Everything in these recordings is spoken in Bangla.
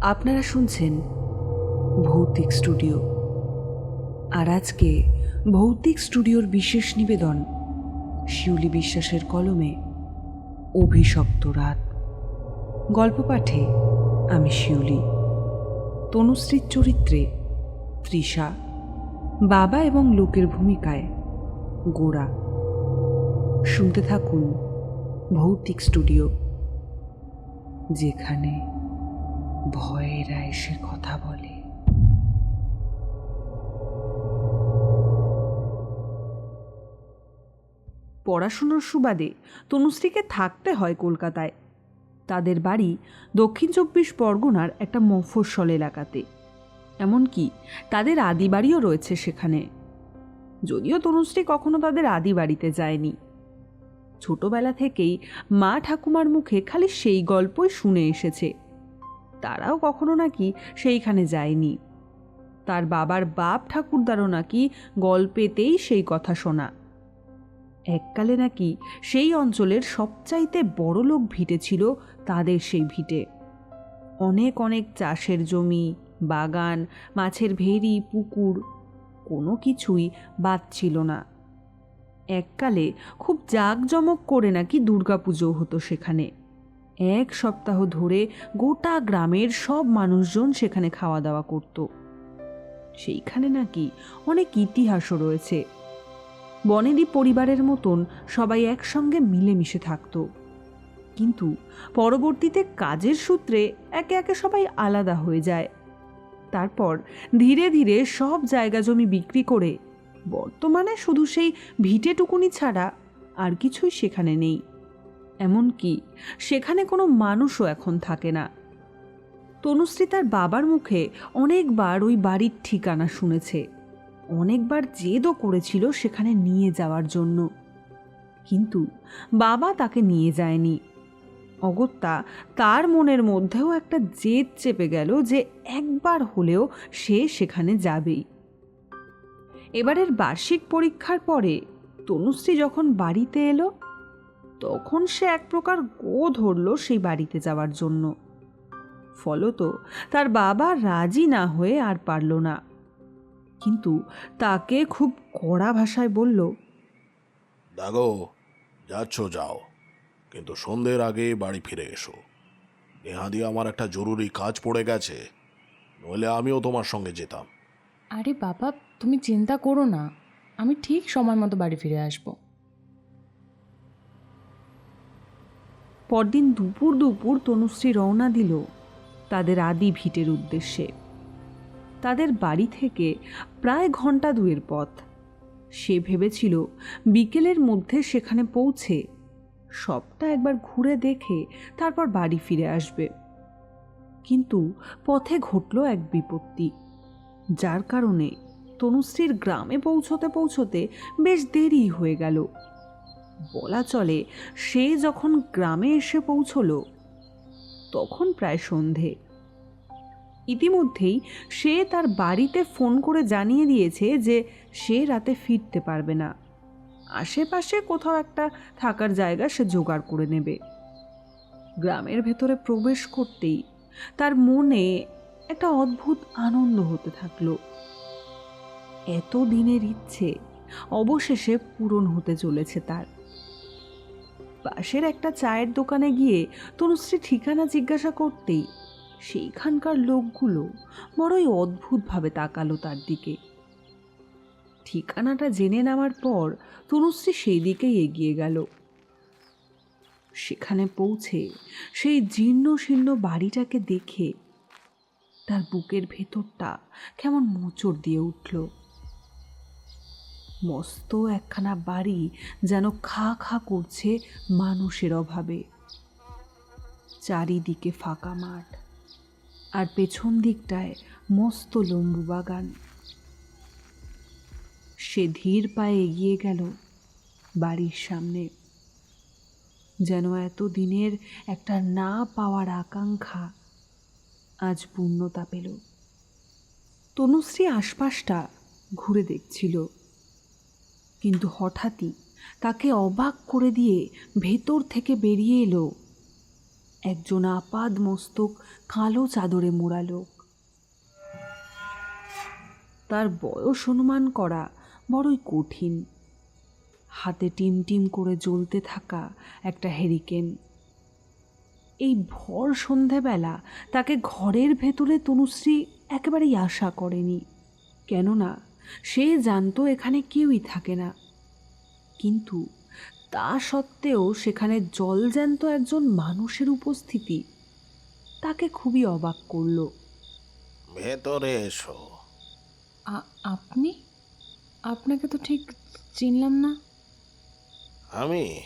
আপনারা শুনছেন ভৌতিক স্টুডিও। আর আজকে ভৌতিক স্টুডিওর বিশেষ নিবেদন শিউলি বিশ্বাসের কলমে অভিশপ্ত রাত। গল্প পাঠে আমি শিউলি। তনুশ্রীর চরিত্রে তৃষা। বাবা এবং লোকের ভূমিকায় গোড়া শুনতে থাকুন ভৌতিক স্টুডিও, যেখানে ভয়েরা এসে কথা বলে। পড়াশুনোর সুবাদে তনুশ্রীকে থাকতে হয় কলকাতায়। তাদের বাড়ি দক্ষিণ চব্বিশ পরগনার একটা মফস্বল এলাকাতে। এমনকি তাদের আদি বাড়িও রয়েছে সেখানে। যদিও তনুশ্রী কখনো তাদের আদি বাড়িতে যায়নি। ছোটবেলা থেকেই মা ঠাকুমার মুখে খালি সেই গল্পই শুনে এসেছে। তারাও কখনো নাকি সেইখানে যায়নি। তার বাবার বাপ ঠাকুরদারও নাকি গল্পেতেই সেই কথা শোনা। এককালে নাকি সেই অঞ্চলের সবচাইতে বড়লোক ভিটে ছিল তাদের সেই ভিটে। অনেক অনেক চাষের জমি, বাগান, মাছের ভেরি পুকুর, কোনো কিছুই বাদ ছিল না। এককালে খুব জাঁকজমক করে নাকি দুর্গাপুজো হতো সেখানে। এক সপ্তাহ ধরে গোটা গ্রামের সব মানুষজন সেখানে খাওয়া দাওয়া করত। সেইখানে নাকি অনেক ইতিহাসও রয়েছে। বনেদি পরিবারের মতন সবাই একসঙ্গে মিলেমিশে থাকত। কিন্তু পরবর্তীতে কাজের সূত্রে একে একে সবাই আলাদা হয়ে যায়। তারপর ধীরে ধীরে সব জায়গা জমি বিক্রি করে বর্তমানে শুধু সেই ভিটেটুকুনি ছাড়া আর কিছুই সেখানে নেই। এমনকি সেখানে কোনো মানুষও এখন থাকে না। তনুশ্রী তার বাবার মুখে অনেকবার ওই বাড়ির ঠিকানা শুনেছে। অনেকবার জেদও করেছিল সেখানে নিয়ে যাওয়ার জন্য। কিন্তু বাবা তাকে নিয়ে যায়নি। অগত্যা তার মনের মধ্যেও একটা জেদ চেপে গেল যে একবার হলেও সে সেখানে যাবেই। এবারের বার্ষিক পরীক্ষার পরে তনুশ্রী যখন বাড়িতে এলো তখন সে এক প্রকার গো ধরল সেই বাড়িতে যাওয়ার জন্য। ফলত তার বাবা রাজি না হয়ে আর পারল না। কিন্তু তাকে খুব কড়া ভাষায় বলল দাগো যাচ্ছ যাও। কিন্তু সন্ধ্যের আগে বাড়ি ফিরে এসো। নেহাদি আমার একটা জরুরি কাজ পড়ে গেছে। নইলে আমিও তোমার সঙ্গে যেতাম। আরে বাবা তুমি চিন্তা করো না, আমি ঠিক সময় মতো বাড়ি ফিরে আসব। পরদিন দুপুর দুপুর তনুশ্রী রওনা দিল তাদের আদি ভিটের উদ্দেশ্যে। তাদের বাড়ি থেকে প্রায় ঘণ্টা দুয়ের পথ। সে ভেবেছিল বিকেলের মধ্যে সেখানে পৌঁছে সবটা একবার ঘুরে দেখে তারপর বাড়ি ফিরে আসবে। কিন্তু পথে ঘটল এক বিপত্তি, যার কারণে তনুশ্রীর গ্রামে পৌঁছতে পৌঁছতে বেশ দেরি হয়ে গেল। বলা চলে, সে যখন গ্রামে এসে পৌঁছল, তখন প্রায় সন্ধে। ইতিমধ্যেই সে তার বাড়িতে ফোন করে জানিয়ে দিয়েছে যে সে রাতে ফিরতে পারবে না। আশেপাশে কোথাও একটা থাকার জায়গা সে জোগাড় করে নেবে। গ্রামের ভেতরে প্রবেশ করতেই তার মনে একটা অদ্ভুত আনন্দ হতে থাকল। এত দিনের ইচ্ছে, অবশেষে পূরণ হতে চলেছে তার। পাশের একটা চায়ের দোকানে গিয়ে তনুশ্রী ঠিকানা জিজ্ঞাসা করতেই সেইখানকার লোকগুলো বড়ই অদ্ভুতভাবে তাকালো তার দিকে। ঠিকানাটা জেনে নেওয়ার পর তনুশ্রী সেই দিকেই এগিয়ে গেল। সেখানে পৌঁছে সেই জীর্ণ শীর্ণ বাড়িটাকে দেখে তার বুকের ভেতরটা কেমন মোচড় দিয়ে উঠল। মস্ত একখানা বাড়ি যেন খা খা করছে মানুষের অভাবে। চারিদিকে ফাঁকা মাঠ আর পেছন দিকটায় মস্ত লম্বু বাগান। সে ধীর পায়ে এগিয়ে গেল বাড়ির সামনে। যেন এত দিনের একটা না পাওয়ার আকাঙ্ক্ষা আজ পূর্ণতা পেল। তনুশ্রী আশপাশটা ঘুরে দেখছিল। কিন্তু হঠাৎই তাকে অবাক করে দিয়ে ভেতর থেকে বেরিয়ে এলো একজন আপাদ মস্তক কালো চাদরে মোড়া লোক। তার বয়স অনুমান করা বড়ই কঠিন। হাতে টিম টিম করে জ্বলতে থাকা একটা হেরিকেন। এই ভর সন্ধেবেলা তাকে ঘরের ভেতরে তনুশ্রী একেবারেই আশা করেনি। কেননা সে জানতো এখানে কেউই থাকে না। কিন্তু তা সত্ত্বেও সেখানে জলজ্যান্ত একজন মানুষের উপস্থিতি তাকে খুবই অবাক করল। ভেতরে এসো। আপনি? আপনাকে তো ঠিক চিনলাম না। আমি?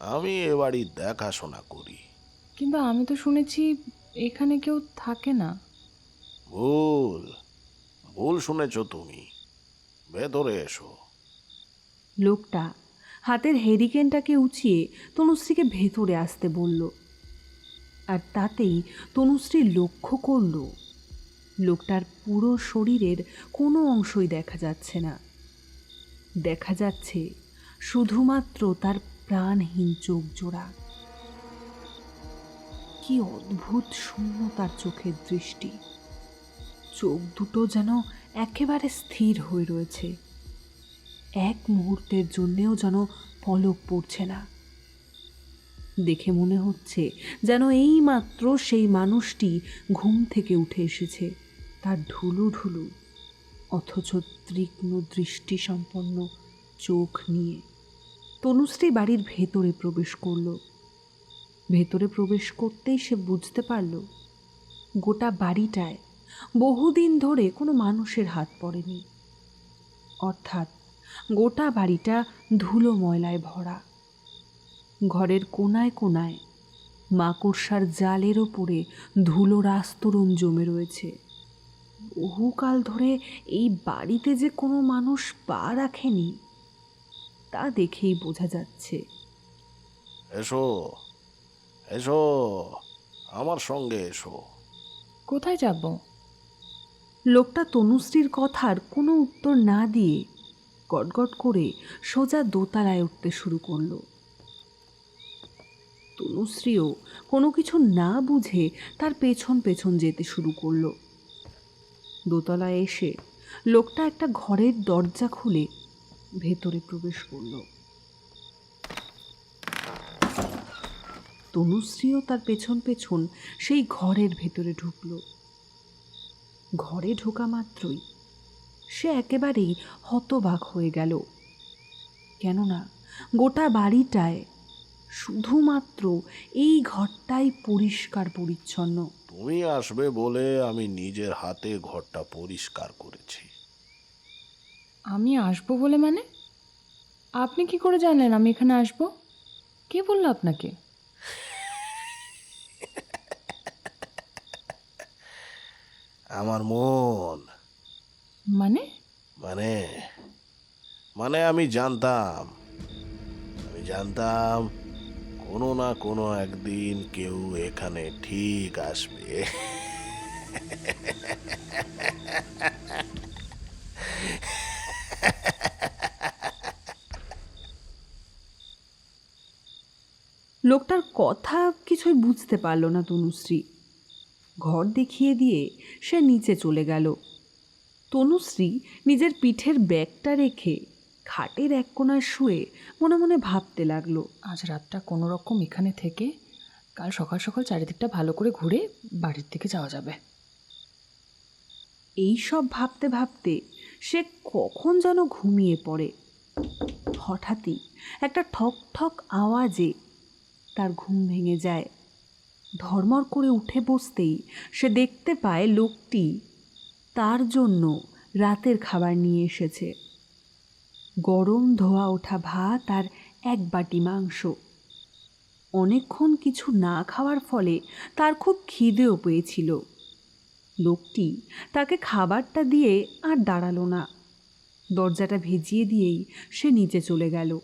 আমি এ বাড়ির দেখাশোনা করি। কিন্তু আমি তো শুনেছি এখানে কেউ থাকে না। ভুল। ভুল শুনেছ তুমি। ভেতরে এসো। লোকটা হাতের হেরিকেনটাকে উঁচিয়ে তনুশ্রীকে ভেতরে আসতে বলল। আর তাতেই তনুশ্রী লক্ষ্য করল, লোকটার পুরো শরীরের কোনো অংশই দেখা যাচ্ছে না। দেখা যাচ্ছে শুধুমাত্র তার প্রাণহীন চোখ জোড়া। কি অদ্ভুত শূন্য তার চোখের দৃষ্টি। চোখ দুটো যেন একেবারে স্থির হয়ে রয়েছে। এক মুহূর্তের জন্যেও যেন পলক পড়ছে না। দেখে মনে হচ্ছে যেন এইমাত্র সেই মানুষটি ঘুম থেকে উঠে এসেছে, তার ঢুলু ঢুলু অথচ তীক্ষ্ণ দৃষ্টি সম্পন্ন চোখ নিয়ে। তনুশ্রী বাড়ির ভেতরে প্রবেশ করল। ভেতরে প্রবেশ করতেই সে বুঝতে পারল, গোটা বাড়িটায় বহুদিন ধরে কোনো মানুষের হাত পড়েনি। অর্থাৎ গোটা বাড়িটা ধুলো ময়লায় ভরা। ঘরের কোনায় কোনায় মাকড়সার জালের ওপরে ধুলোর আস্তরণ জমে রয়েছে। বহুকাল ধরে এই বাড়িতে যে কোনো মানুষ পা রাখেনি তা দেখেই বোঝা যাচ্ছে। এসো এসো আমার সঙ্গে এসো। কোথায় যাব? লোকটা তনুশ্রীর কথার কোনো উত্তর না দিয়ে গটগট করে সোজা দোতলায় উঠতে শুরু করল। তনুশ্রীও কোনো কিছু না বুঝে তার পেছন পেছন যেতে শুরু করল। দোতলায় এসে লোকটা একটা ঘরের দরজা খুলে ভেতরে প্রবেশ করল। তনুশ্রীও তার পেছন পেছন সেই ঘরের ভেতরে ঢুকলো। ঘরে ঢোকা মাত্রই। সে একেবারেই হতবাক হয়ে গেল। কেননা গোটা বাড়িটায় শুধুমাত্র এই ঘরটাই পরিষ্কার পরিচ্ছন্ন। তুমি আসবে বলে আমি নিজের হাতে ঘরটা পরিষ্কার করেছি। আমি আসব বলে মানে? আপনি কি করে জানলেন আমি এখানে আসব? কে বলল আপনাকে? আমার মন। মানে? মানে? মানে আমি জানতাম আমি জানতাম কোনো না কোনো একদিন কেউ এখানে ঠিক আসবে। লোকটার কথা কিছুই বুঝতে পারল না তনুশ্রী। ঘর দেখিয়ে দিয়ে সে নিচে চলে গেল। তনুশ্রী নিজের পিঠের ব্যাগটা রেখে খাটের এক কোণায় শুয়ে মনে মনে ভাবতে লাগল, আজ রাতটা কোনো রকম এখানে থেকে কাল সকাল সকাল চারিদিকটা ভালো করে ঘুরে বাড়ির দিকে যাওয়া যাবে। এই সব ভাবতে ভাবতে সে কখন যেন ঘুমিয়ে পড়ে। হঠাৎই একটা ঠক ঠক আওয়াজে তার ঘুম ভেঙে যায়। ধর্মর করে উঠে বসতেই সে দেখতে পায় লোকটি তার জন্য রাতের খাবার নিয়ে এসেছে। গরম ধোয়া ওঠা ভাত আর এক বাটি মাংস। অনেকক্ষণ কিছু না খাওয়ার ফলে তার খুব খিদেও পেয়েছিল। লোকটি তাকে খাবারটা দিয়ে আর দাঁড়াল না। দরজাটা ভেজিয়ে দিয়েই সে নিচে চলে গেল।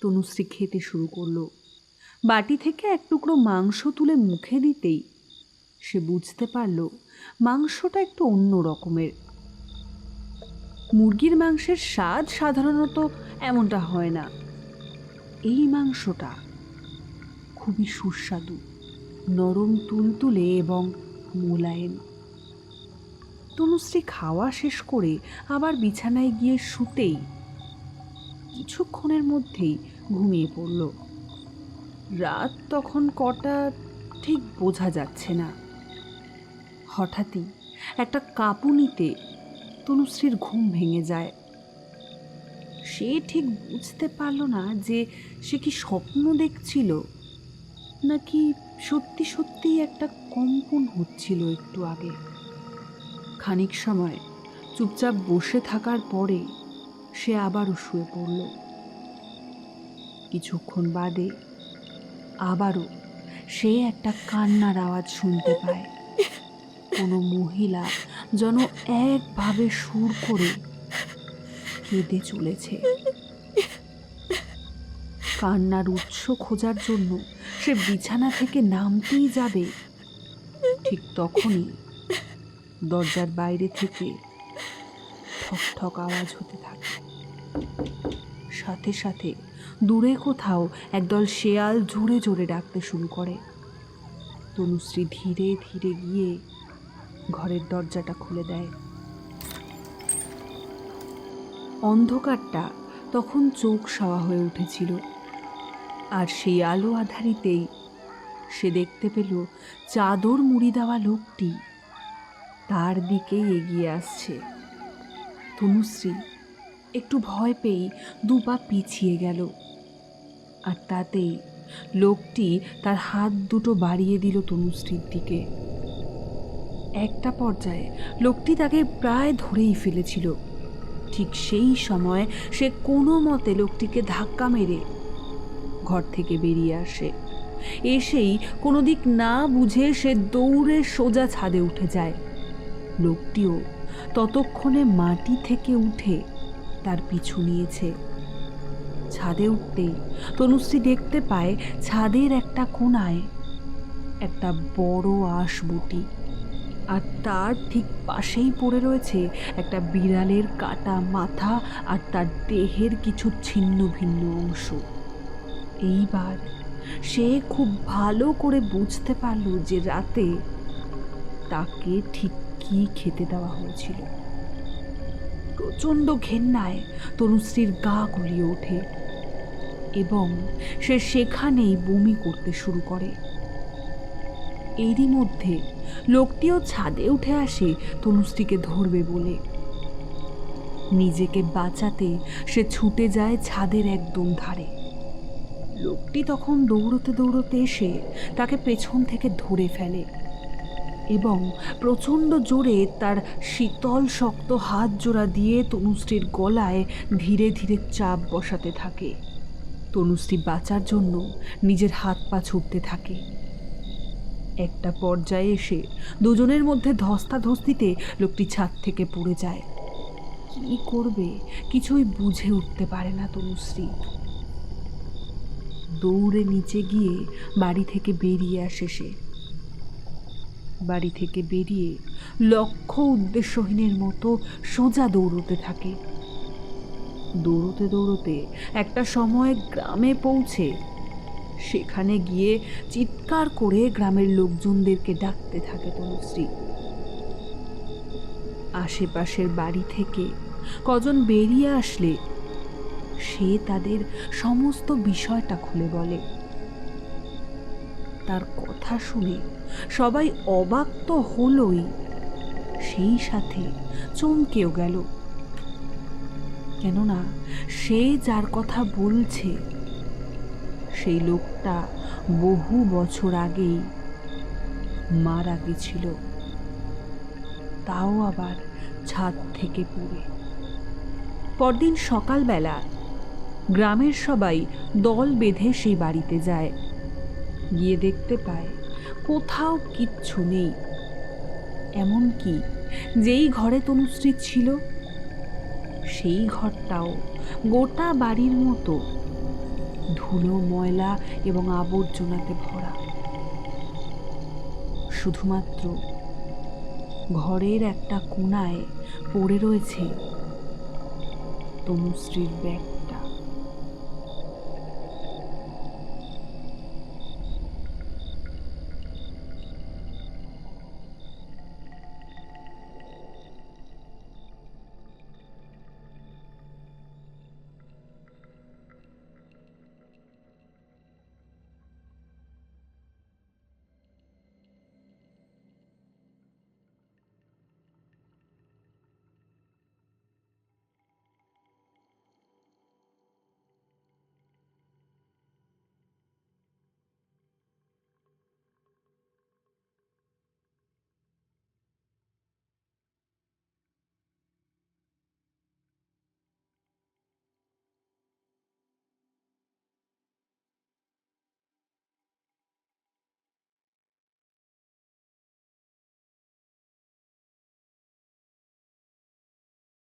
তনুশ্রী খেতে শুরু করল। বাটি থেকে এক টুকরো মাংস তুলে মুখে দিতেই সে বুঝতে পারল মাংসটা একটু অন্য রকমের। মুরগির মাংসের স্বাদ সাধারণত এমনটা হয় না। এই মাংসটা খুবই সুস্বাদু, নরম, তুলতুলে এবং মোলায়েম। তনুশ্রী খাওয়া শেষ করে আবার বিছানায় গিয়ে শুতেই কিছুক্ষণের মধ্যেই ঘুমিয়ে পড়ল। রাত তখন কটা ঠিক বোঝা যাচ্ছে না। হঠাৎই একটা কাঁপুনিতে তনুশ্রীর ঘুম ভেঙে যায়। সে ঠিক বুঝতে পারল না যে সে কি স্বপ্ন দেখছিল, নাকি সত্যি সত্যি একটা কম্পন হচ্ছিল একটু আগে। খানিক সময় চুপচাপ বসে থাকার পরে সে আবারও শুয়ে পড়ল। কিছুক্ষণ বাদে আবারও সে একটা কান্নার আওয়াজ শুনতে পায়। কোনো মহিলা যেন একভাবে সুর করে কেঁদে চলেছে। কান্নার উৎস খোঁজার জন্য সে বিছানা থেকে নামতেই যাবে। ঠিক তখনই দরজার বাইরে থেকে ঠক ঠক আওয়াজ হতে থাকে। সাথে সাথে দূরে কোথাও একদল শেয়াল জোরে জোরে ডাকতে শুরু করে। তনুশ্রী ধীরে ধীরে গিয়ে ঘরের দরজাটা খুলে দেয়। অন্ধকারটা তখন চোখ সাওয়া হয়ে উঠেছিল। আর সেই আলো আধারিতেই সে দেখতে পেল চাদর মুড়ি দেওয়া লোকটি তার দিকেই এগিয়ে আসছে। তনুশ্রী একটু ভয় পেয়েই দুপা পিছিয়ে গেল। আর তাতেই লোকটি তার হাত দুটো বাড়িয়ে দিল তনুশ্রীর দিকে। একটা পর্যায়ে লোকটি তাকে প্রায় ধরেই ফেলেছিল। ঠিক সেই সময় সে কোনো মতে লোকটিকে ধাক্কা মেরে ঘর থেকে বেরিয়ে আসে। এসেই কোনো দিক না বুঝে সে দৌড়ে সোজা ছাদে উঠে যায়। লোকটিও ততক্ষণে মাটি থেকে উঠে তার পিছু নিয়েছে। ছাদে উঠতেই তনুশ্রী দেখতে পায় ছাদের একটা কোণায় একটা বড় আঁশবুটি আর তার ঠিক পাশেই পড়ে রয়েছে একটা বিড়ালের কাটা মাথা আর তার দেহের কিছু ছিন্ন ভিন্ন অংশ। এইবার সে খুব ভালো করে বুঝতে পারল যে রাতে তাকে ঠিক কী খেতে দেওয়া হয়েছিল। প্রচণ্ড ঘেন্নায় তনুশ্রীর গা গুলিয়ে ওঠে এবং সে সেখানেই বমি করতে শুরু করে। এরই মধ্যে লোকটিও ছাদে উঠে আসে তনুশ্রীকে ধরবে বলে। নিজেকে বাঁচাতে সে ছুটে যায় ছাদের একদম ধারে। লোকটি তখন দৌড়তে দৌড়তে এসে তাকে পেছন থেকে ধরে ফেলে। এবং প্রচণ্ড জোরে তার শীতল শক্ত হাত জোড়া দিয়ে তনুশ্রীর গলায় ধীরে ধীরে চাপ বসাতে থাকে। তনুশ্রী বাঁচার জন্য নিজের হাত পা ছুটতে থাকে। একটা পর্যায়ে এসে দুজনের মধ্যে ধস্তাধস্তিতে লোকটি ছাদ থেকে পড়ে যায়। কি করবে? কিছুই বুঝে উঠতে পারে না তনুশ্রী। দৌড়ে নিচে গিয়ে বাড়ি থেকে বেরিয়ে আসে সে। বাড়ি থেকে বেরিয়ে লক্ষ্য উদ্দেশ্যহীনের মতো সোজা দৌড়তে থাকে। দৌড়তে দৌড়তে একটা সময় গ্রামে পৌঁছে সেখানে গিয়ে চিৎকার করে গ্রামের লোকজনদেরকে ডাকতে থাকে তনুশ্রী। আশেপাশের বাড়ি থেকে কজন বেরিয়ে আসলে সে তাদের সমস্ত বিষয়টা খুলে বলে। তার কথা শুনে সবাই অবাক তো হলোই। সেই সাথে চমকেও গেল। কেননা সে যার কথা বলছে, সেই লোকটা বহু বছর আগেই মারা গেছিল। তাও আবার ছাদ থেকে পড়ে। পরদিন সকালবেলা গ্রামের সবাই দল বেঁধে সেই বাড়িতে যায়। গিয়ে দেখতে পায়, কোথাও কিচ্ছু নেই। এমনকি যেই ঘরে তনুশ্রী ছিল, সেই ঘরটাও গোটা বাড়ির মতো। ধুলো, ময়লা এবং আবর্জনাতে ভরা। শুধুমাত্র ঘরের একটা কোণায় পড়ে রয়েছে তনুশ্রীর ব্যাগটা